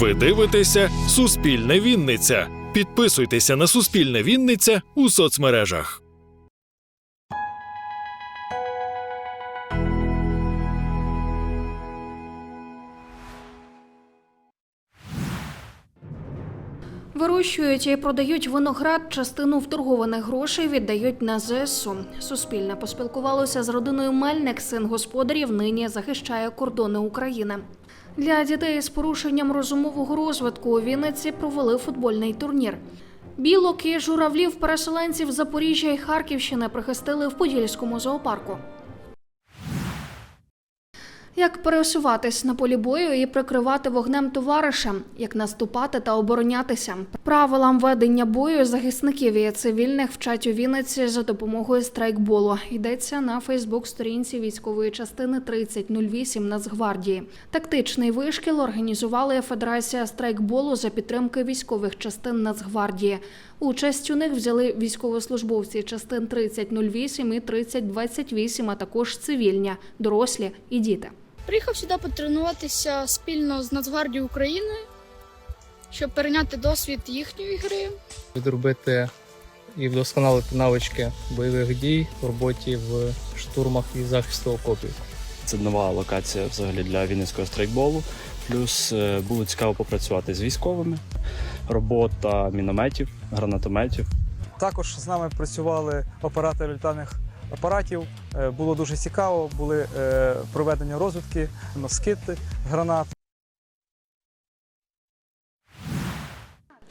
Ви дивитеся Суспільне Вінниця. Підписуйтеся на Суспільне Вінниця у соцмережах. Вирощують і продають виноград. Частину вторгованих грошей віддають на ЗСУ. Суспільне поспілкувалося з родиною Мельник, син господарів. Нині захищає кордони України. Для дітей з порушенням розумового розвитку у Вінниці провели футбольний турнір. Білок і журавлів переселенців Запоріжжя і Харківщини прихистили в Подільському зоопарку. Як пересуватись на полі бою і прикривати вогнем товариша, як наступати та оборонятися. Правилам ведення бою захисників і цивільних вчать у Вінниці за допомогою страйкболу. Йдеться на Фейсбук-сторінці військової частини 3008 Нацгвардії. Тактичний вишкіл організували Федерація страйкболу за підтримки військових частин Нацгвардії. Участь у них взяли військовослужбовці частин 3008 і 3028, а також цивільні, дорослі і діти. Приїхав сюди потренуватися спільно з Нацгвардією України, щоб перейняти досвід їхньої гри. відробити і вдосконалити навички бойових дій в роботі в штурмах і захисту окопів. Це нова локація взагалі для вінницького страйкболу. Плюс е, було цікаво попрацювати з військовими, робота мінометів, гранатометів. Також з нами працювали оператори літальних апаратів. Е, Було дуже цікаво, були е, проведені розвідки, москити гранат.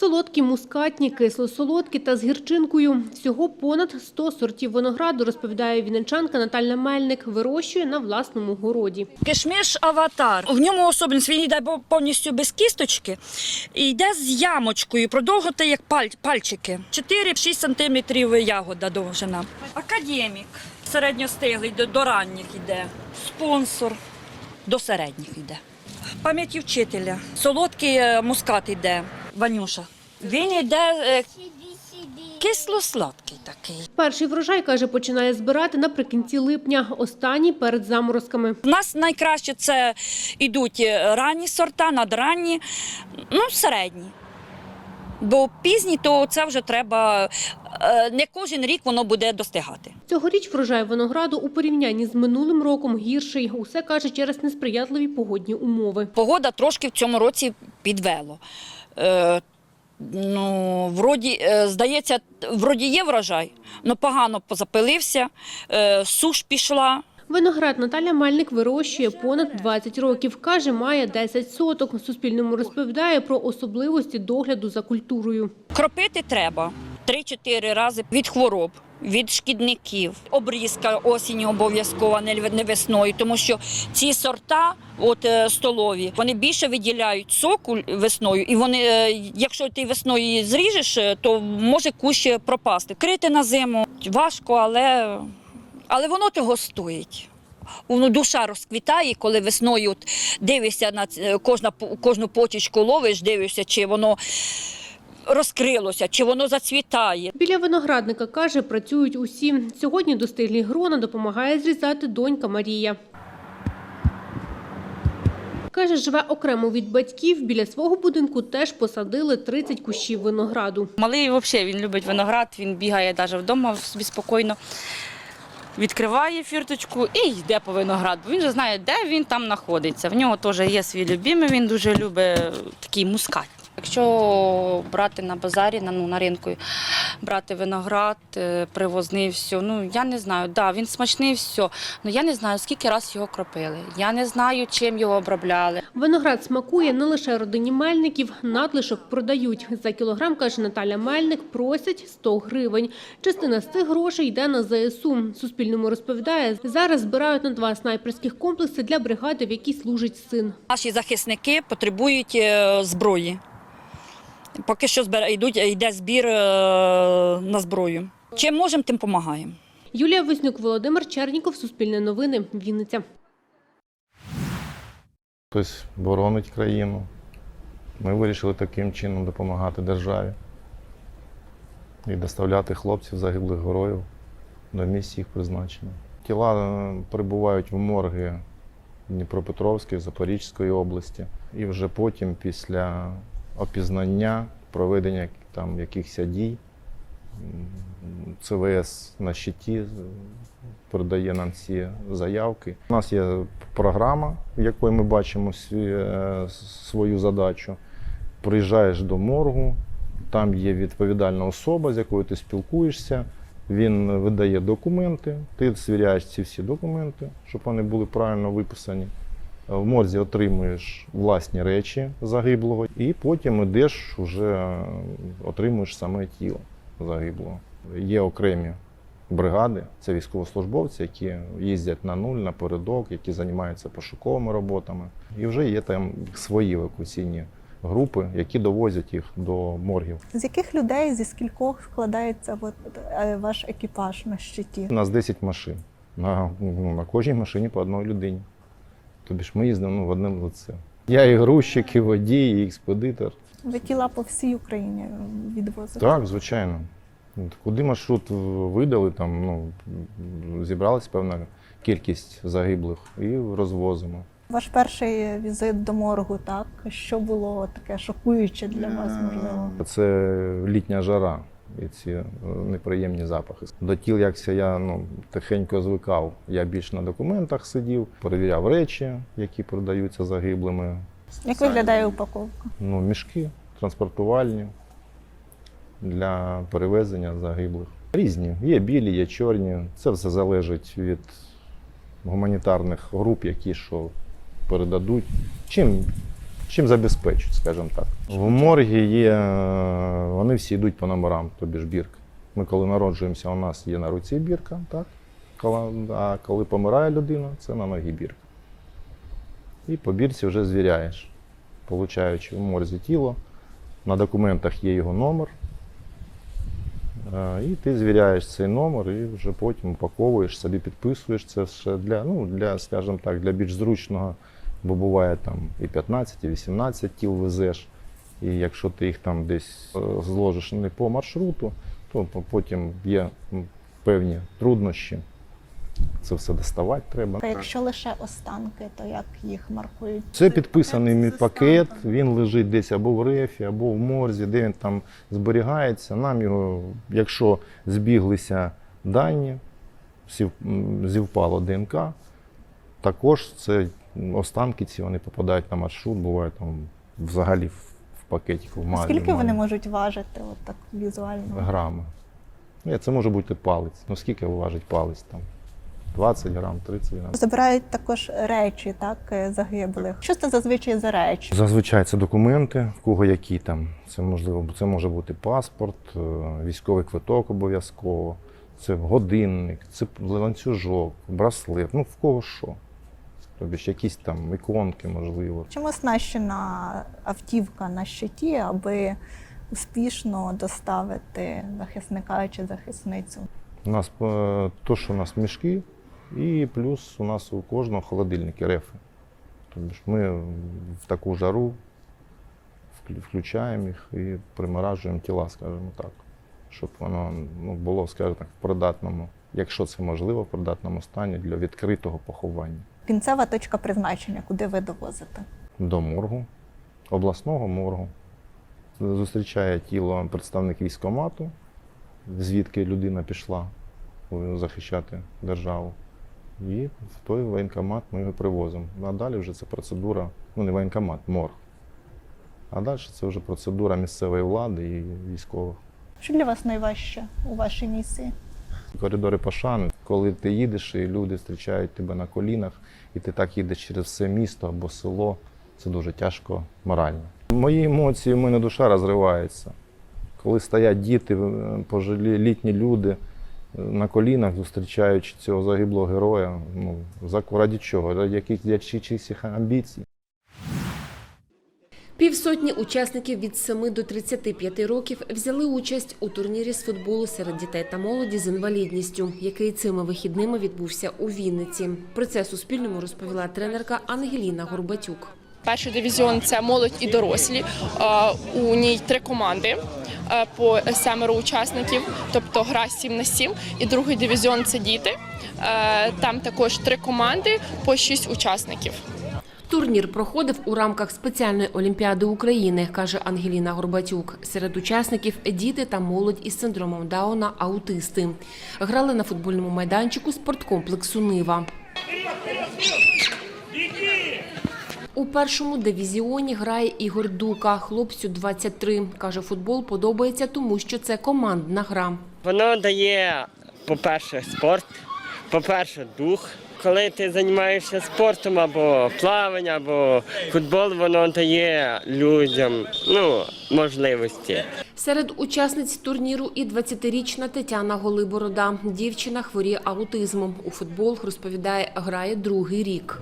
Солодкі, мускатні, кисло-солодкі та з гірчинкою. Всього понад 100 сортів винограду, розповідає вінничанка Наталя Мельник, вирощує на власному городі. Кишмиш аватар. В ньому особливість він йде повністю без кісточки і йде з ямочкою, продовготи як пальчики. 4-6 сантиметрів ягода довжина. Академік середньостиглий до, до ранніх йде. Спонсор до середніх йде. Пам'яті вчителя. Солодкий е, мускат йде. Ванюша. Він йде е, кисло-сладкий такий. Перший врожай, каже, починає збирати наприкінці липня, останній перед заморозками. У нас найкраще це йдуть ранні сорта, надранні, ну, середні. Бо пізні, то це вже треба, е, не кожен рік воно буде достигати. Цьогоріч врожай винограду у порівнянні з минулим роком гірший. Усе каже через несприятливі погодні умови. Погода трошки в цьому році підвело. Е, ну, вроді, е, здається, вроді є врожай, але погано позапилився, е, суш пішла. Виноград Наталя Мельник вирощує понад 20 років. Каже, має 10 соток. Суспільному розповідає про особливості догляду за культурою. Кропити треба 3-4 рази від хвороб. Від шкідників, обрізка осінню обов'язкова, не весною, тому що ці сорта, от е, столові, вони більше виділяють соку весною, і вони, е, якщо ти весною її зріжеш, е, то може кущ пропасти. Крити на зиму важко, але, але воно того стоїть. Воно душа розквітає, коли весною от дивишся на кожна, кожну почечку ловиш, дивишся, чи воно розкрилося, чи воно зацвітає. Біля виноградника, каже, працюють усі. Сьогодні достиглі грона допомагає зрізати донька Марія. Каже, живе окремо від батьків. Біля свого будинку теж посадили 30 кущів винограду. Малий взагалі він любить виноград, він бігає навіть вдома собі спокійно. Відкриває фірточку і йде по винограду. Він же знає, де він там знаходиться. В нього теж є свій любимий, він дуже любить такий мускат. Якщо брати на базарі, на, ну, на ринку, брати виноград, е, привозний, все, ну я не знаю, да, він смачний, все. але я не знаю, скільки раз його кропили. Я не знаю, чим його обробляли. Виноград смакує не лише родині мельників, надлишок продають. За кілограм, каже Наталя Мельник, просять 100 гривень. Частина з цих грошей йде на ЗСУ. Суспільному розповідає, зараз збирають на два снайперських комплекси для бригади, в якій служить син. Наші захисники потребують е, зброї. Поки що збира- йдуть, йде збір е, на зброю. Чим можемо, тим допомагаємо. Юлія Вознюк, Володимир Черніков, Суспільне новини, Вінниця. Хтось боронить країну. Ми вирішили таким чином допомагати державі і доставляти хлопців загиблих героїв до місць їх призначення. Тіла е, перебувають в морги Дніпропетровської, Запорізької області. І вже потім, після опізнання, проведення там якихось дій, ЦВС на щиті передає нам ці заявки. У нас є програма, в якої ми бачимо е, свою задачу. Приїжджаєш до моргу, там є відповідальна особа, з якою ти спілкуєшся. Він видає документи, ти звіряєш ці всі документи, щоб вони були правильно виписані. В морзі отримуєш власні речі загиблого, і потім йдеш, вже отримуєш саме тіло загиблого. Є окремі бригади, це військовослужбовці, які їздять на нуль, на передок, які займаються пошуковими роботами. І вже є там свої евакуаційні групи, які довозять їх до моргів. З яких людей, зі скількох складається от, е, ваш екіпаж на щиті? У нас 10 машин. На, ну, на кожній машині по одній людині. Тобі ж ми їздимо ну, в одне лице. Я і грузчик, і водій, і експедитор. Ви тіла по всій Україні відвозите? Так, звичайно. От Куди маршрут видали, там ну, зібралась певна кількість загиблих і розвозимо. Ваш перший візит до моргу, так? Що було таке шокуюче для вас, можливо? Це літня жара і ці е, неприємні запахи. До тіл, якся я ну, тихенько звикав. Я більш на документах сидів, перевіряв речі, які продаються загиблими. Як виглядає упаковка? Ну, мішки транспортувальні для перевезення загиблих. Різні. Є білі, є чорні. Це все залежить від гуманітарних груп, які що передадуть. Чим, чим забезпечать, скажімо так. В моргі є, е, вони всі йдуть по номерам, тобі ж бірка. Ми коли народжуємося, у нас є на руці бірка, так? А коли помирає людина, це на ногі бірка. І по бірці вже звіряєш получаючи в морзі тіло. На документах є його номер. Е, І ти звіряєш цей номер і вже потім упаковуєш, собі підписуєш це все для, ну, для, скажімо так, для більш зручного, бо буває там і 15, і 18 тіл везеш. І якщо ти їх там десь е, зложиш не по маршруту, то потім є певні труднощі. Це все доставати треба. Та якщо лише останки, то як їх маркують? Це підписаний мій пакет, він лежить десь або в рефі, або в морзі, де він там зберігається. Нам його, якщо збіглися дані, зівпало ДНК, також це останки ці вони попадають на маршрут, буває там взагалі в, в пакетику, в мазі. Скільки вони можуть важити, от так візуально? Грами. Ні, Це може бути палець. Ну скільки важить палець там? 20 грам, 30 грам. Забирають також речі, так, е, загиблих. Що це зазвичай за речі? Зазвичай це документи, в кого які там. Це можливо, це може бути паспорт, е, військовий квиток обов'язково, це годинник, це ланцюжок, браслет, ну в кого що. Тобто ж якісь там іконки, можливо. Чим оснащена автівка на щиті, аби успішно доставити захисника чи захисницю? У нас е, то, що у нас мішки, і плюс у нас у кожного холодильники рефи. Тобто ми в таку жару включаємо їх і приморажуємо тіла, скажімо так, щоб воно ну, було, скажімо так, в придатному, якщо це можливо, в придатному стані для відкритого поховання. Кінцева точка призначення, куди ви довозите? До моргу, обласного моргу. Зустрічає тіло представник військкомату, звідки людина пішла захищати державу. І в той воєнкомат ми його привозимо. А далі вже це процедура, ну не воєнкомат, морг. А далі це вже процедура місцевої влади і військових. Що для вас найважче у вашій місії? Коридори пошани, коли ти їдеш, і люди зустрічають тебе на колінах, і ти так їдеш через все місто або село, це дуже тяжко морально. Мої емоції, в мене душа розривається. Коли стоять діти, е, пожилі літні люди е, на колінах, зустрічаючи цього загиблого героя, ну, раді чого? Раді яких якихось амбіцій. Півсотні учасників від 7 до 35 років взяли участь у турнірі з футболу серед дітей та молоді з інвалідністю, який цими вихідними відбувся у Вінниці. Про це Суспільному розповіла тренерка Ангеліна Горбатюк. Перший дивізіон це молодь і дорослі. У ній три команди по семеро учасників, тобто гра 7 на 7. І другий дивізіон це діти. Там також три команди по шість учасників. Турнір проходив у рамках спеціальної олімпіади України, каже Ангеліна Горбатюк. Серед учасників діти та молодь із синдромом Дауна аутисти. Грали на футбольному майданчику спорткомплексу Нива. У першому дивізіоні грає Ігор Дука, хлопцю 23. Каже, футбол подобається, тому що це командна гра. Воно дає, по-перше, спорт, по-перше, дух. Коли ти займаєшся спортом або плавання, або футбол, воно дає людям ну, можливості. Серед учасниць турніру і 20-річна Тетяна Голиборода. Дівчина хворіє аутизмом. У футбол, розповідає, грає другий рік.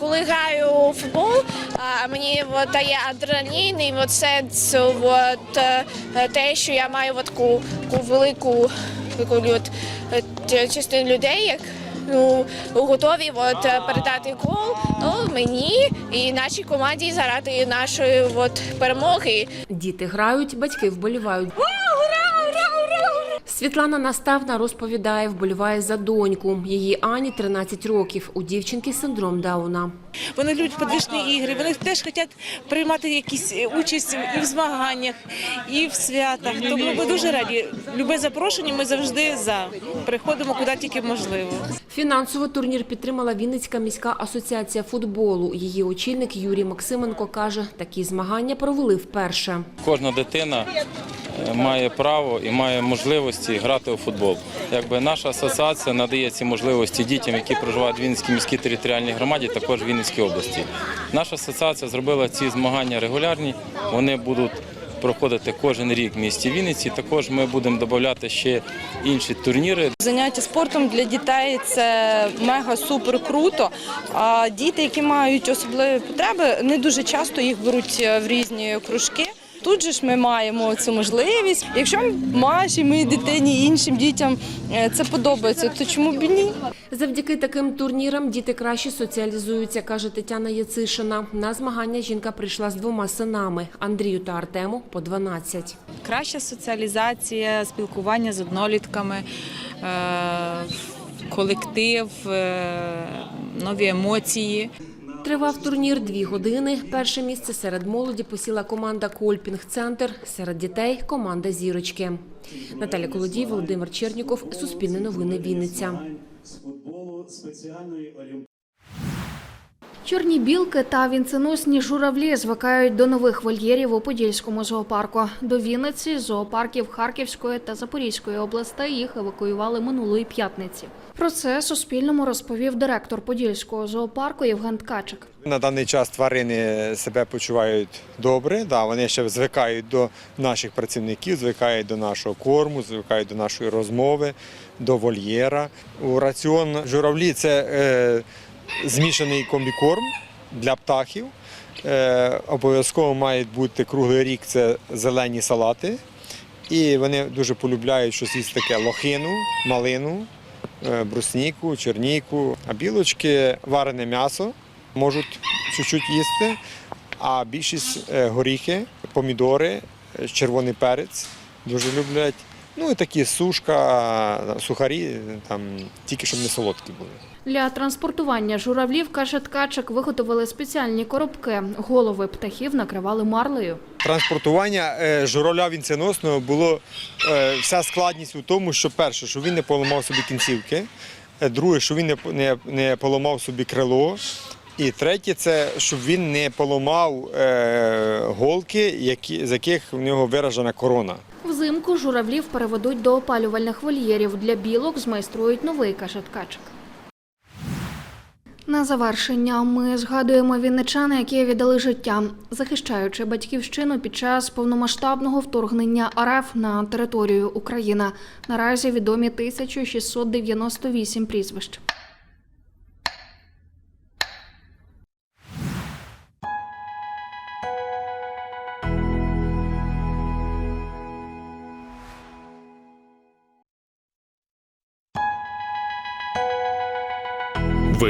Коли граю у футбол, мені от, дає адреналін і от сенс от, те, що я маю от, таку, таку велику, велику люд, е, частину людей, як ну, готові от, е, передати гол ну, мені і нашій команді заради нашої от, перемоги. Діти грають, батьки вболівають. Світлана Наставна розповідає, вболіває за доньку. Її Ані 13 років. У дівчинки синдром Дауна. Вони люблять подвижні ігри, вони теж хочуть приймати якісь е, участь і в змаганнях, і в святах. Тому ми дуже раді. Любе запрошення ми завжди за. Приходимо куди тільки можливо. Фінансово турнір підтримала Вінницька міська асоціація футболу. Її очільник Юрій Максименко каже, такі змагання провели вперше. Кожна дитина має право і має можливості грати у футбол. Якби наша асоціація надає ці можливості дітям, які проживають в Вінницькій міській територіальній громаді, також в Вінницькій області. Наша асоціація зробила ці змагання регулярні. Вони будуть проходити кожен рік в місті Вінниці. Також ми будемо додати ще інші турніри. Заняття спортом для дітей це мега супер круто. А діти, які мають особливі потреби, не дуже часто їх беруть е, в різні кружки. Тут же ж ми маємо цю можливість. Якщо Маші, моїй дитині, іншим дітям е, це подобається, то чому б і ні? Завдяки таким турнірам діти краще соціалізуються, каже Тетяна Яцишина. На змагання жінка прийшла з двома синами Андрію та Артему по 12. Краща соціалізація, спілкування з однолітками, е, колектив, е, нові емоції. Тривав турнір дві години. Перше місце серед молоді посіла команда Кольпінг-центр, серед дітей – команда Зірочки. Наталя Колодій, Володимир Черніков, Суспільне новини, Вінниця. Чорні білки та вінценосні журавлі звикають до нових вольєрів у Подільському зоопарку. До Вінниці зоопарків Харківської та Запорізької областей їх евакуювали минулої п'ятниці. Про це Суспільному розповів директор Подільського зоопарку Євген Ткачик. На даний час тварини себе почувають добре. Вони ще звикають до наших працівників, звикають до нашого корму, звикають до нашої розмови, до вольєра. У раціон журавлі це е, змішаний комбікорм для птахів. Е, обов'язково мають бути круглий рік це зелені салати. І вони дуже полюбляють щось їсти таке лохину, малину, е, брусніку, черніку. А білочки варене м'ясо можуть чуть-чуть їсти, а більшість е, горіхи, помідори, червоний перець дуже люблять. Ну і такі сушка, сухарі, там, тільки щоб не солодкі були. Для транспортування журавлів, каже Ткачик, виготовили спеціальні коробки. Голови птахів накривали марлею. Транспортування е, журавля вінценосного було е, вся складність у тому, що перше, що він не поламав собі кінцівки, е, друге, що він не, не, не поламав собі крило. І третє, це щоб він не поламав е, голки, які, з яких в нього виражена корона. Взимку журавлів переведуть до опалювальних вольєрів. Для білок змайструють новий, каже Ткачик. На завершення ми згадуємо вінничан, які віддали життя, захищаючи батьківщину під час повномасштабного вторгнення РФ на територію України. Наразі відомі 1698 прізвищ.